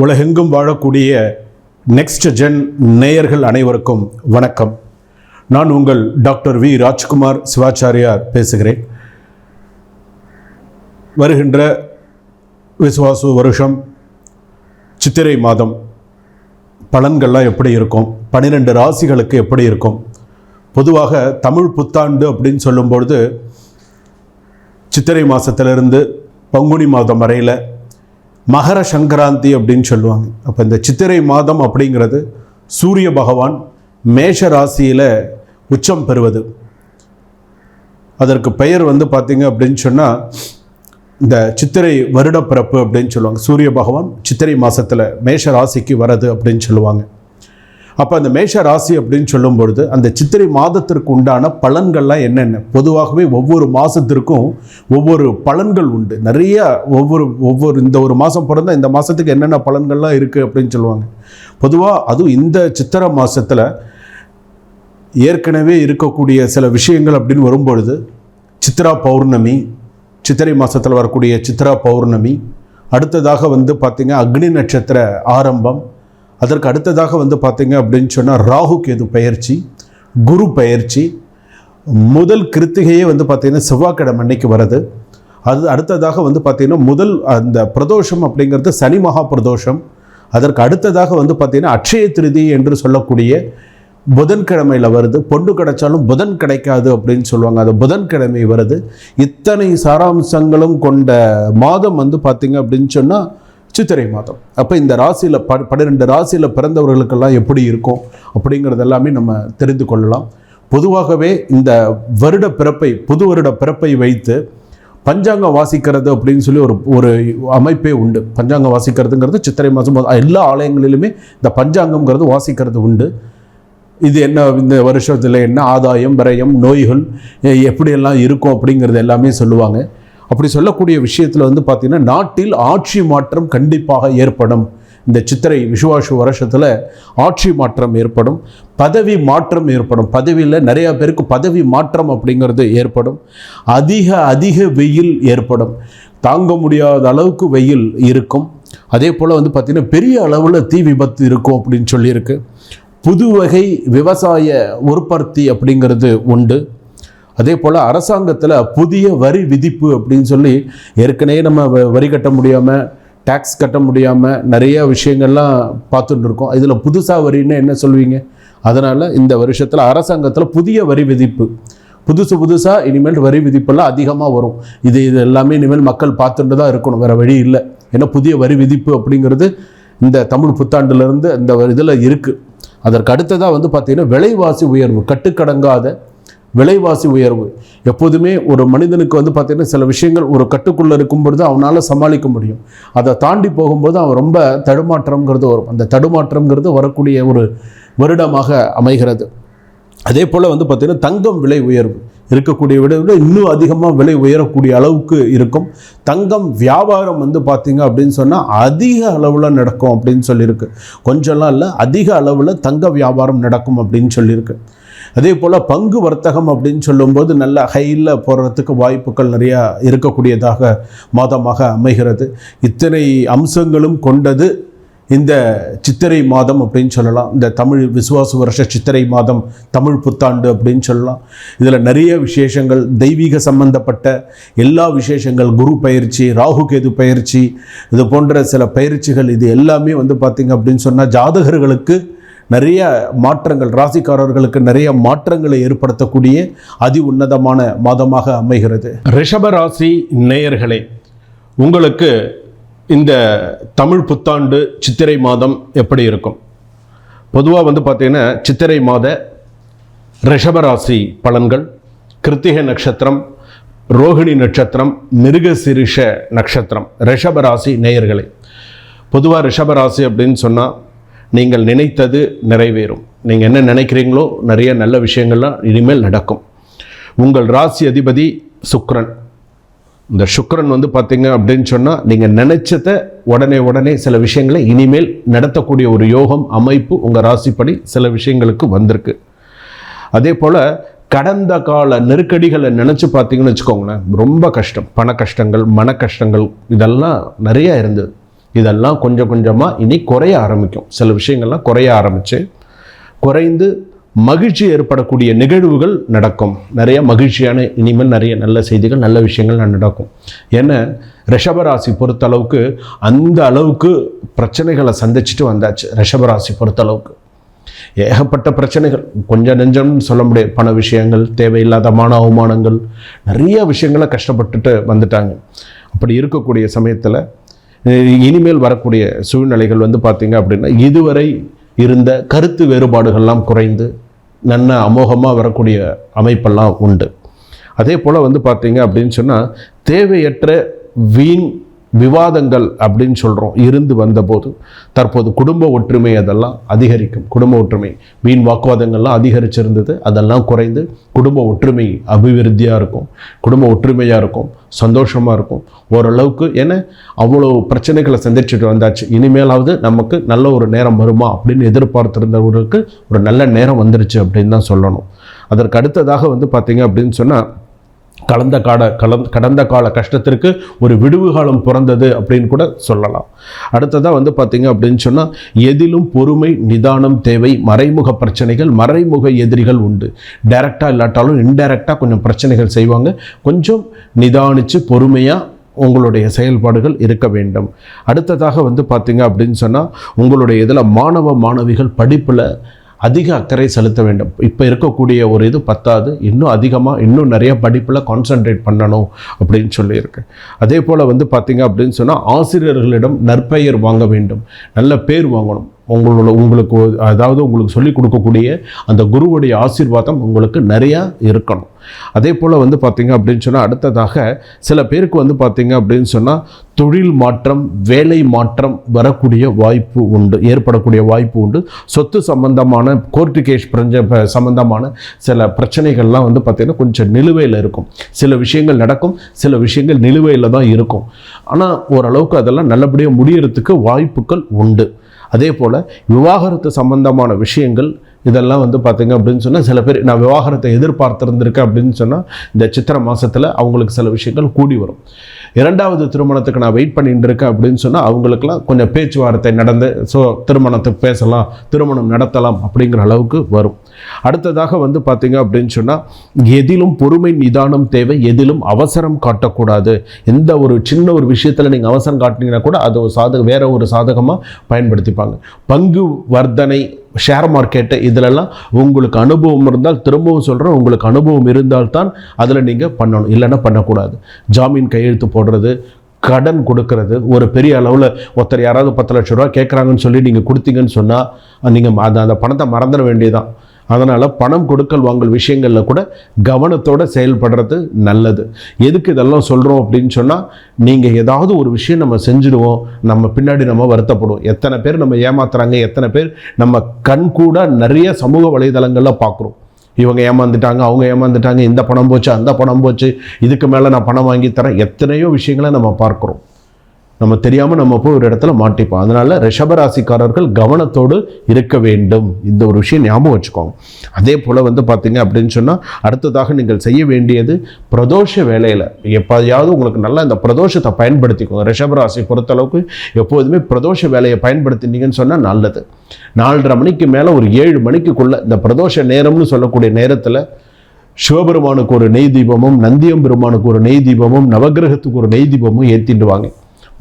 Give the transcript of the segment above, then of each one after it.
உலகெங்கும் வாழக்கூடிய next gen நேயர்கள் அனைவருக்கும் வணக்கம். நான் உங்கள் டாக்டர் வி ராஜ்குமார் சிவாச்சாரியார் பேசுகிறேன். வருகின்ற விசுவாசு வருஷம் சித்திரை மாதம் பலன்கள்லாம் எப்படி இருக்கும்? பன்னிரெண்டு ராசிகளுக்கு எப்படி இருக்கும்? பொதுவாக தமிழ் புத்தாண்டு அப்படின்னு சொல்லும்பொழுது சித்திரை மாதத்திலிருந்து பங்குனி மாதம் வரையில் மகர சங்கராந்தி அப்படின்னு சொல்லுவாங்க. அப்போ இந்த சித்திரை மாதம் அப்படிங்கிறது சூரிய பகவான் மேஷ ராசியில் உச்சம் பெறுவது. அதற்கு பெயர் வந்து பார்த்திங்க அப்படின்னு சொன்னால் இந்த சித்திரை வருடப்பிறப்பு அப்படின்னு சொல்லுவாங்க. சூரிய பகவான் சித்திரை மாதத்தில் மேஷ ராசிக்கு வரது அப்படின்னு சொல்லுவாங்க. அப்போ அந்த மேஷ ராசி அப்படின்னு சொல்லும் பொழுது அந்த சித்திரை மாதத்திற்கு உண்டான பலன்கள்லாம் என்னென்ன? பொதுவாகவே ஒவ்வொரு மாதத்திற்கும் ஒவ்வொரு பலன்கள் உண்டு. நிறைய ஒவ்வொரு ஒவ்வொரு இந்த ஒரு மாதம் பிறந்தால் இந்த மாதத்துக்கு என்னென்ன பலன்கள்லாம் இருக்குது அப்படின்னு சொல்லுவாங்க. பொதுவாக அதுவும் இந்த சித்திரை மாதத்தில் ஏற்கனவே இருக்கக்கூடிய சில விஷயங்கள் அப்படின்னு வரும்பொழுது சித்ரா பௌர்ணமி சித்திரை மாதத்தில் வரக்கூடிய சித்ரா பௌர்ணமி அடுத்ததாக வந்து பார்த்திங்க அக்னி நட்சத்திர ஆரம்பம் அதற்கு அடுத்ததாக வந்து பார்த்தீங்க அப்படின்னு சொன்னால் ராகு கேது பயிற்சி குரு பயிற்சி முதல் கிருத்திகையே வந்து பார்த்திங்கன்னா செவ்வாய்க்கிழமை அன்னைக்கு வருது அது அடுத்ததாக வந்து பார்த்திங்கன்னா முதல் அந்த பிரதோஷம் அப்படிங்கிறது சனி மகா பிரதோஷம். அதற்கு அடுத்ததாக வந்து பார்த்திங்கன்னா அட்சய திருதி என்று சொல்லக்கூடிய புதன்கிழமையில் வருது. பொண்ணு கிடைச்சாலும் புதன் கிடைக்காது அப்படின்னு சொல்லுவாங்க. அது புதன்கிழமை வருது. இத்தனை சாராம்சங்களும் கொண்ட மாதம் வந்து பார்த்திங்க அப்படின்னு சொன்னால் சித்திரை மாதம். அப்போ இந்த ராசியில் ப பன்னிரெண்டு ராசியில் பிறந்தவர்களுக்கெல்லாம் எப்படி இருக்கும் அப்படிங்கிறது எல்லாமே நம்ம தெரிந்து கொள்ளலாம். பொதுவாகவே இந்த வருட பிறப்பை புது வருட பிறப்பை வைத்து பஞ்சாங்கம் வாசிக்கிறது அப்படின்னு சொல்லி ஒரு ஒரு அமைப்பே உண்டு. பஞ்சாங்கம் வாசிக்கிறதுங்கிறது சித்திரை மாதம் எல்லா ஆலயங்களிலுமே இந்த பஞ்சாங்கம்ங்கிறது வாசிக்கிறது உண்டு. இது என்ன இந்த வருஷத்தில் என்ன ஆதாயம் விரயம் நோய்கள் எப்படியெல்லாம் இருக்கும் அப்படிங்கிறது எல்லாமே சொல்லுவாங்க. அப்படி சொல்லக்கூடிய விஷயத்தில் வந்து பார்த்திங்கன்னா நாட்டில் ஆட்சி மாற்றம் கண்டிப்பாக ஏற்படும். இந்த சித்திரை விசுவாசு வருஷத்தில் ஆட்சி மாற்றம் ஏற்படும் பதவி மாற்றம் ஏற்படும். பதவியில் நிறையா பேருக்கு பதவி மாற்றம் அப்படிங்கிறது ஏற்படும். அதிக அதிக வெயில் ஏற்படும். தாங்க முடியாத அளவுக்கு வெயில் இருக்கும். அதே போல் வந்து பார்த்திங்கன்னா பெரிய அளவில் தீ விபத்து இருக்கும் அப்படின்னு சொல்லியிருக்கு. புது வகை விவசாய உற்பத்தி அப்படிங்கிறது உண்டு. அதே போல் அரசாங்கத்தில் புதிய வரி விதிப்பு அப்படின்னு சொல்லி ஏற்கனவே நம்ம வ- வரி கட்ட முடியாமல் டேக்ஸ் கட்ட முடியாமல் நிறைய விஷயங்கள்லாம் பார்த்துட்டு இருக்கோம் இதில் புதுசாக வரின்னு என்ன சொல்வீங்க? அதனால் இந்த வருஷத்தில் அரசாங்கத்தில் புதிய வரி விதிப்பு. புதுசு புதுசாக இனிமேல் வரி விதிப்பெல்லாம் அதிகமாக வரும். இது இது எல்லாமே இனிமேல் மக்கள் பார்த்துட்டு தான் இருக்கணும். வேறு வழி இல்லை. ஏன்னா புதிய வரி விதிப்பு அப்படிங்கிறது இந்த தமிழ் புத்தாண்டுலேருந்து இந்த இதில் இருக்குது அதற்கு அடுத்ததாக வந்து பார்த்திங்கன்னா விலைவாசி உயர்வு கட்டுக்கடங்காத விலைவாசி உயர்வு. எப்போதுமே ஒரு மனிதனுக்கு வந்து பார்த்திங்கன்னா சில விஷயங்கள் ஒரு கட்டுக்குள்ளே இருக்கும் பொழுது அவனால் சமாளிக்க முடியும். அதை தாண்டி போகும்போது அவன் ரொம்ப தடுமாற்றம்ங்கிறது வரும். அந்த தடுமாற்றம்ங்கிறது வரக்கூடிய ஒரு வருடமாக அமைகிறது. அதே போல் வந்து பார்த்திங்கன்னா தங்கம் விலை உயர்வு. இருக்கக்கூடிய விட விட இன்னும் அதிகமாக விலை உயரக்கூடிய அளவுக்கு இருக்கும். தங்கம் வியாபாரம் வந்து பார்த்திங்க அப்படின்னு சொன்னால் அதிக அளவில் நடக்கும் அப்படின்னு சொல்லியிருக்கு. கொஞ்சம்லாம் இல்லை அதிக அளவில் தங்க வியாபாரம் நடக்கும் அப்படின்னு சொல்லியிருக்கு. அதே போல் பங்கு வர்த்தகம் அப்படின்னு சொல்லும்போது நல்ல ஹையில் போகிறதுக்கு வாய்ப்புகள் நிறையா இருக்கக்கூடியதாக மாதமாக அமைகிறது. இத்தனை அம்சங்களும் கொண்டது இந்த சித்திரை மாதம் அப்படின்னு சொல்லலாம். இந்த தமிழ் விசுவாச வருஷ சித்திரை மாதம் தமிழ் புத்தாண்டு அப்படின்னு சொல்லலாம். இதில் நிறைய விசேஷங்கள் தெய்வீக சம்பந்தப்பட்ட எல்லா விசேஷங்கள் குரு பயிற்சி ராகு கேது பயிற்சி இது போன்ற சில பயிற்சிகள் இது எல்லாமே வந்து பார்த்திங்க அப்படின்னு சொன்னால் ஜாதகர்களுக்கு நிறைய மாற்றங்கள் ராசிக்காரர்களுக்கு நிறைய மாற்றங்களை ஏற்படுத்தக்கூடிய அதி உன்னதமான மாதமாக அமைகிறது. ரிஷப ராசி நேயர்களே உங்களுக்கு இந்த தமிழ் புத்தாண்டு சித்திரை மாதம் எப்படி இருக்கும்? பொதுவாக வந்து பார்த்திங்கன்னா சித்திரை மாத ரிஷபராசி பலன்கள் கிருத்திகை நட்சத்திரம் ரோகிணி நட்சத்திரம் மிருகசிரிஷ நட்சத்திரம் ரிஷபராசி நேயர்களே. பொதுவாக ரிஷபராசி அப்படின்னு சொன்னால் நீங்கள் நினைத்தது நிறைவேறும். நீங்கள் என்ன நினைக்கிறீங்களோ நிறைய நல்ல விஷயங்கள்லாம் இனிமேல் நடக்கும். உங்கள் ராசி அதிபதி சுக்ரன். இந்த சுக்ரன் வந்து பார்த்தீங்க அப்படின்னு சொன்னால் நீங்கள் நினைச்சத உடனே உடனே சில விஷயங்களை இனிமேல் நடத்தக்கூடிய ஒரு யோகம் அமைப்பு உங்கள் ராசிப்படி சில விஷயங்களுக்கு வந்திருக்கு. அதே போல் கடந்த கால நெருக்கடிகளை நினச்சி பார்த்தீங்கன்னு வச்சுக்கோங்களேன் ரொம்ப கஷ்டம். பண கஷ்டங்கள் மன கஷ்டங்கள் இதெல்லாம் நிறையா இருந்தது. இதெல்லாம் கொஞ்சம் கொஞ்சமாக இனி குறைய ஆரம்பிக்கும். சில விஷயங்கள்லாம் குறைய ஆரம்பித்து குறைந்து மகிழ்ச்சி ஏற்படக்கூடிய நிகழ்வுகள் நடக்கும். நிறைய மகிழ்ச்சியான இனிமேல் நிறைய நல்ல செய்திகள் நல்ல விஷயங்கள் நடக்கும். ஏன்னா ரிஷபராசி பொறுத்தளவுக்கு அந்த அளவுக்கு பிரச்சனைகளை சந்திச்சுட்டு வந்தாச்சு. ரிஷபராசி பொறுத்தளவுக்கு. ஏகப்பட்ட பிரச்சனைகள். கொஞ்சம் நெஞ்சம்னு சொல்ல முடியாது. பண விஷயங்கள் தேவையில்லாத மான அவமானங்கள் நிறைய விஷயங்களை கஷ்டப்பட்டுட்டு வந்துட்டாங்க. அப்படி இருக்கக்கூடிய சமயத்தில் இனிமேல் வரக்கூடிய சூழ்நிலைகள் வந்து பார்த்திங்க அப்படின்னா இதுவரை இருந்த கருத்து வேறுபாடுகள்லாம் குறைந்து நல்ல அமோகமாக வரக்கூடிய அமைப்பெல்லாம் உண்டு. அதே போல் வந்து பார்த்தீங்க அப்படின்னு சொன்னால் தேவையற்ற வீண் விவாதங்கள் அப்படின்னு சொல்கிறோம் இருந்து வந்தபோது தற்போது குடும்ப ஒற்றுமை அதெல்லாம் அதிகரிக்கும். குடும்ப ஒற்றுமை. வீண் வாக்குவாதங்கள்லாம் அதிகரிச்சிருந்தது. அதெல்லாம் குறைந்து குடும்ப ஒற்றுமை அபிவிருத்தியாக இருக்கும். குடும்ப ஒற்றுமையாக இருக்கும். சந்தோஷமாக இருக்கும். ஓரளவுக்கு ஏன்னா அவ்வளோ பிரச்சனைகளை சந்திச்சுட்டு வந்தாச்சு. இனிமேலாவது நமக்கு நல்ல ஒரு நேரம் வருமா அப்படின்னு எதிர்பார்த்துருந்தவர்களுக்கு ஒரு நல்ல நேரம் வந்துருச்சு அப்படின்னு தான் சொல்லணும். அதற்கு அடுத்ததாக வந்து பார்த்திங்க அப்படின்னு சொன்னால் கலந்த கால கலந் கடந்த கால கஷ்டத்திற்கு ஒரு விடுவு காலம் பிறந்தது அப்படின்னு கூட சொல்லலாம். அடுத்ததாக வந்து பார்த்தீங்க அப்படின்னு சொன்னால் எதிலும் பொறுமை நிதானம் தேவை மறைமுக பிரச்சனைகள் மறைமுக எதிரிகள் உண்டு. டைரெக்டாக இல்லாட்டாலும் இன்டைரக்டாக கொஞ்சம் பிரச்சனைகள் செய்வாங்க. கொஞ்சம் நிதானித்து பொறுமையாக உங்களுடைய செயல்பாடுகள் இருக்க வேண்டும். அடுத்ததாக வந்து பார்த்தீங்க அப்படின்னு சொன்னால் உங்களுடைய இதில் மாணவ மாணவிகள் படிப்பில் அதிக அக்கறை செலுத்த வேண்டும். இப்போ இருக்கக்கூடிய ஒரு இது பத்தாது. இன்னும் அதிகமாக இன்னும் நிறைய படிப்பில் கான்சென்ட்ரேட் பண்ணணும் அப்படின்னு சொல்லியிருக்கு. அதே போல் வந்து பார்த்தீங்க அப்படின்னு சொன்னால் ஆசிரியர்களிடம் நற்பெயர் வாங்க வேண்டும். நல்ல பேர் வாங்கணும். உங்களோட உங்களுக்கு அதாவது உங்களுக்கு சொல்லிக் கொடுக்கக்கூடிய அந்த குருவுடைய ஆசீர்வாதம் உங்களுக்கு நிறையா இருக்கணும். அதே போல் வந்து பார்த்தீங்க அப்படின்னு சொன்னால் அடுத்ததாக சில பேருக்கு வந்து பார்த்திங்க அப்படின்னு சொன்னால் தொழில் மாற்றம் வேலை மாற்றம் வரக்கூடிய வாய்ப்பு உண்டு ஏற்படக்கூடிய வாய்ப்பு உண்டு. சொத்து சம்பந்தமான கோர்ட்டு கேஸ் பிரஞ்ச சம்பந்தமான சில பிரச்சனைகள்லாம் வந்து பார்த்திங்கன்னா கொஞ்சம் நிலுவையில் இருக்கும். சில விஷயங்கள் நடக்கும் சில விஷயங்கள் நிலுவையில் தான் இருக்கும். ஆனால் ஓரளவுக்கு அதெல்லாம் நல்லபடியாக முடியறதுக்கு வாய்ப்புகள் உண்டு. அதே போல் விவாகரத்து சம்பந்தமான விஷயங்கள் இதெல்லாம் வந்து பார்த்தீங்க அப்படின்னு சொன்னால் சில பேர் நான் விவாகரத்தை எதிர்பார்த்துருந்துருக்கேன் அப்படின்னு சொன்னால் இந்த சித்திரை மாதத்தில் அவங்களுக்கு சில விஷயங்கள் கூடி வரும். இரண்டாவது திருமணத்துக்கு நான் வெயிட் பண்ணிட்டு இருக்கேன் அப்படின்னு சொன்னால் அவங்களுக்குலாம் கொஞ்சம் பேச்சுவார்த்தை நடந்து ஸோ திருமணத்துக்கு பேசலாம் திருமணம் நடத்தலாம் அப்படிங்கிற அளவுக்கு வரும். அடுத்ததாக வந்து பார்த்தீங்க அப்படின்னு சொன்னால் எதிலும் பொறுமை நிதானம் தேவை எதிலும் அவசரம் காட்டக்கூடாது. எந்த ஒரு சின்ன ஒரு விஷயத்தில் நீங்கள் அவசரம் காட்டினீங்கன்னா கூட அது ஒரு சாதக வேற ஒரு சாதகமாக பயன்படுத்திப்பாங்க. பங்கு வர்த்தனை ஷேர் மார்க்கெட்டு இதிலெல்லாம் உங்களுக்கு அனுபவம் இருந்தால் திரும்பவும் சொல்கிறேன் உங்களுக்கு அனுபவம் இருந்தால்தான் அதில் நீங்கள் பண்ணணும். இல்லைன்னா பண்ணக்கூடாது. ஜாமீன் கையெழுத்து போடுறது கடன் கொடுக்கறது ஒரு பெரிய அளவில் ஒருத்தர் யாராவது பத்து லட்ச ரூபா கேட்குறாங்கன்னு சொல்லி நீங்கள் கொடுத்தீங்கன்னு சொன்னால் நீங்கள் அந்த அந்த பணத்தை மறந்துட வேண்டியதான் அதனால் பணம் கொடுக்கல் வாங்கல் விஷயங்களில் கூட கவனத்தோடு செயல்படுறது நல்லது. எதுக்கு இதெல்லாம் சொல்கிறோம் அப்படின்னு சொன்னால் நீங்கள் ஏதாவது ஒரு விஷயம் நம்ம செஞ்சுடுவோம் நம்ம பின்னாடி நம்ம வருத்தப்படுவோம். எத்தனை பேர் நம்ம ஏமாத்துறாங்க எத்தனை பேர் நம்ம கண் கூட நிறைய சமூக வலைதளங்களில் பார்க்குறோம் இவங்க ஏமாந்துட்டாங்க அவங்க ஏமாந்துட்டாங்க இந்த பணம் போச்சு அந்த பணம் போச்சு இதுக்கு மேலே நான் பணம் வாங்கி தரேன் எத்தனையோ விஷயங்களை நம்ம பார்க்குறோம். நம்ம தெரியாமல் நம்ம போய் ஒரு இடத்துல மாட்டிப்போம். அதனால் ரிஷபராசிக்காரர்கள் கவனத்தோடு இருக்க வேண்டும். இந்த ஒரு விஷயம் ஞாபகம் வச்சுக்கோங்க. அதே போல் வந்து பார்த்தீங்க அப்படின்னு சொன்னால் அடுத்ததாக நீங்கள் செய்ய வேண்டியது பிரதோஷ வேலையில் எப்போயாவது உங்களுக்கு நல்லா இந்த பிரதோஷத்தை பயன்படுத்திக்கோங்க. ரிஷபராசி பொறுத்தளவுக்கு எப்போதுமே பிரதோஷ வேலையை பயன்படுத்தினீங்கன்னு சொன்னால் நல்லது. நாலரை மணிக்கு மேலே ஒரு ஏழு மணிக்குள்ளே இந்த பிரதோஷ நேரம்னு சொல்லக்கூடிய நேரத்தில் சிவபெருமானுக்கு ஒரு நெய் தீபமும் நந்தியம் பெருமானுக்கு ஒரு நெய் தீபமும் நவக்கிரகத்துக்கு ஒரு நெய் தீபமும் ஏற்றிட்டு வாங்க.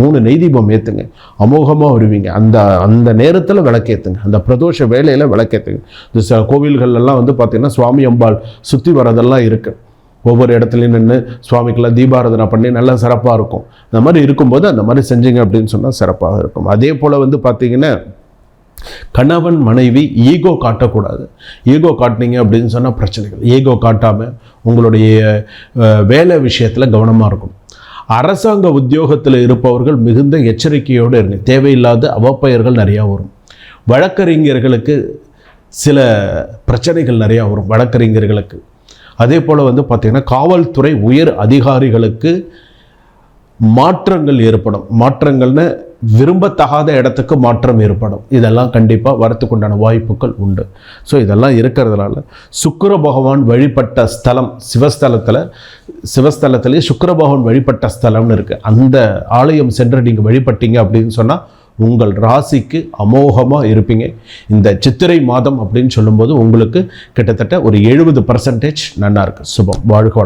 மூணு நெய் தீபம் ஏற்றுங்க அமோகமாக வருவீங்க. அந்த அந்த நேரத்தில் விளக்கேற்றுங்க அந்த பிரதோஷ வேலையில் விளக்கேற்றுங்க இந்த ச கோவில்கள்லாம் வந்து பார்த்திங்கன்னா சுவாமி அம்பாள் சுற்றி வரதெல்லாம் இருக்குது ஒவ்வொரு இடத்துலையும் நின்று சுவாமிக்கெல்லாம் தீபாராதனை பண்ணி நல்லா சிறப்பாக இருக்கும். அந்த மாதிரி இருக்கும்போது அந்த மாதிரி செஞ்சீங்க அப்படின்னு சொன்னால் சிறப்பாக இருக்கும். அதே போல் வந்து பார்த்திங்கன்னா கணவன் மனைவி ஈகோ காட்டக்கூடாது. ஈகோ காட்டினீங்க அப்படின்னு சொன்னால் பிரச்சனைகள். ஈகோ காட்டாமல் உங்களுடைய வேலை விஷயத்தில் கவனமாக இருக்கும் அரசாங்க உத்தியோகத்தில் இருப்பவர்கள் மிகுந்த எச்சரிக்கையோடு இருங்க. தேவையில்லாத அவப்பெயர்கள் நிறையா வரும். வழக்கறிஞர்களுக்கு சில பிரச்சனைகள் நிறையா வரும் வழக்கறிஞர்களுக்கு. அதே போல் வந்து பார்த்திங்கன்னா காவல்துறை உயர் அதிகாரிகளுக்கு மாற்றங்கள் ஏற்படும். மாற்றங்கள்னு விரும்பத்தகாத இடத்துக்கு மாற்றம் ஏற்படும். இதெல்லாம் கண்டிப்பாக வரத்துக்கு உண்டான வாய்ப்புகள் உண்டு. ஸோ இதெல்லாம் இருக்கிறதுனால சுக்கர பகவான் வழிபட்ட ஸ்தலம் சிவஸ்தலத்தில் சிவஸ்தலத்திலேயே சுக்கர பகவான் வழிபட்ட ஸ்தலம்னு இருக்குது அந்த ஆலயம் சென்று நீங்கள் வழிபட்டீங்க அப்படின்னு சொன்னால் உங்கள் ராசிக்கு அமோகமாக இருப்பீங்க. இந்த சித்திரை மாதம் அப்படின்னு சொல்லும்போது உங்களுக்கு கிட்டத்தட்ட ஒரு எழுபது பர்சன்டேஜ் நல்லாயிருக்கு சுபம். வாழ்க